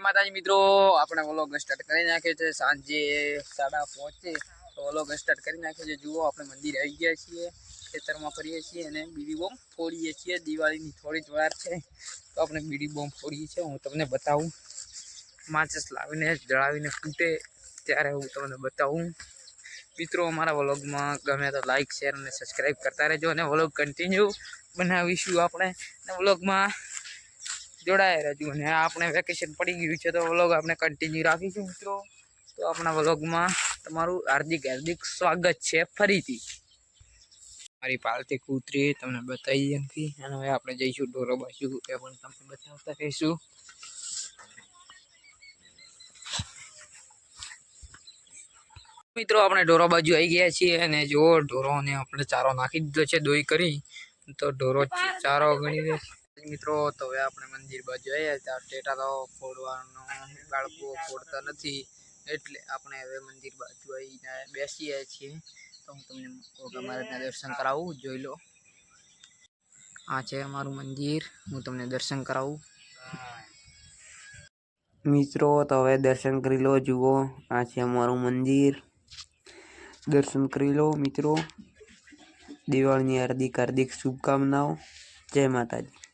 માતાજી મિત્રો, આપણે વ્લોગ સ્ટાર્ટ કરી નાખ્યો છે. સાંજે સાડા પહોંચે તો વ્લોગ સ્ટાર્ટ કરી નાખ્યો છે. જુઓ, આપણે મંદિર આવી ગયા છીએ. ખેતરમાં ફરીએ છીએ અને બીડી બોમ્બ ફોડીએ છીએ. દિવાળીની થોડી જ વાર છે. તો આપણે બીડી બોમ્બ ફોડીએ છીએ. હું તમને બતાવું. માચસ લાવીને, જળાવીને ફૂટે ત્યારે હું તમને બતાવું. મિત્રો, અમારા વ્લોગમાં ગમે તો લાઇક શેર અને સબસ્ક્રાઈબ કરતા રહેજો અને વ્લોગ કન્ટિન્યુ બનાવીશું આપણે. અને વ્લોગમાં જોડાયા રહેજો અને આપણે વેકેશન પડી ગયું છે તો વ્લોગ આપણે કન્ટિન્યુ રાખીશું મિત્રો. તો આપણા વ્લોગમાં તમારું હાર્દિક હાર્દિક સ્વાગત છે ફરીથી. મારી પાલતી કૂતરી તમને બતાવી નથી અને હવે આપણે જઈશું ઢોરો બાજુ એ પણ તમને બતાવતા રહીશું. મિત્રો, આપણે ઢોરો બાજુ આવી ગયા છીએ અને જો ઢોરોને આપણે ચારો નાખી દીધો છે, દોઈ કરી. તો ઢોરો ચારો ગણી દે મિત્રો, તો હવે આપણે મંદિર બાજુ આવ્યા ત્યાં ટેટા તો ફોડવાનો, બાળકો ફોડતા નથી. એટલે આપણે હવે મંદિર બાજુ આવીને બેસીએ છીએ. તો હું તમને અમારે ત્યાં દર્શન કરાવું. જોઈ લો. આ છે અમારું મંદિર. હું તમને દર્શન કરાવું. મિત્રો, તો હવે દર્શન કરી લો, જુઓ. આ છે અમારું મંદિર. દર્શન કરી લો, મિત્રો. દિવાળીની હાર્દિક હાર્દિક શુભકામનાઓ. જય માતાજી.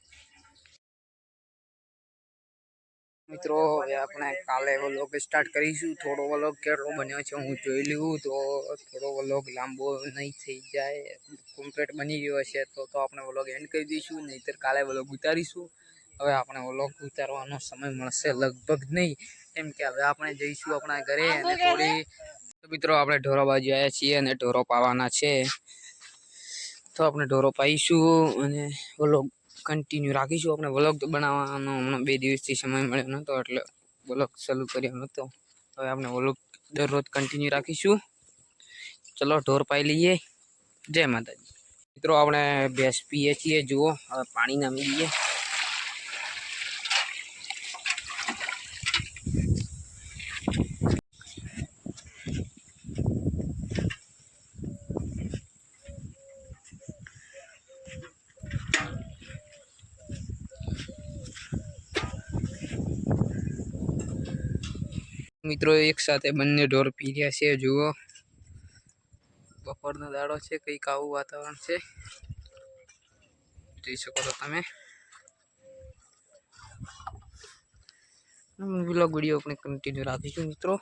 મિત્રો હવે આપણે કાલે વ્લોગ સ્ટાર્ટ કરીશું. થોડો વ્લોગ કેટલો બન્યો છે હું જોઈ લઉં. તો થોડો વ્લોગ લાંબો નહીં થઈ જાય. કમ્પ્લીટ બની ગયો છે તો તો આપણે વ્લોગ એન્ડ કરી દઈશું. નહીંતર કાલે વ્લોગ ઉતારીશું. હવે આપણે વ્લોગ ઉતારવાનો સમય મળશે લગભગ નહીં. કેમ કે હવે આપણે જઈશું આપણા ઘરે અને થોડી મિત્રો આપણે ઢોરો બાજુ આવ્યા છીએ અને ઢોરો પાવાના છે. તો આપણે ઢોરો પાઈશું અને વ્લોગ કન્ટિન્યુ રાખીશું. આપણે વ્લોગ તો બનાવવાનો હમણાં બે દિવસથી સમય મળ્યો નહોતો, એટલે વ્લોગ ચાલુ કર્યો નહોતો. હવે આપણે વ્લોગ દરરોજ કન્ટિન્યુ રાખીશું. ચલો, ઢોર પાઈ લઈએ. જય માતાજી. મિત્રો, આપણે ભેંસ પીએ છીએ. જુઓ, હવે પાણી નામી દઈએ. મિત્રો એક સાથે બંને ઢોર પી રહ્યા છે, જુઓ. બપોરનો દાડો છે, કંઈક આવું વાતાવરણ છે. જોઈ શકો છો તમે. વ્લોગ વીડિયો આપણે કન્ટિન્યુ રાખીશું મિત્રો.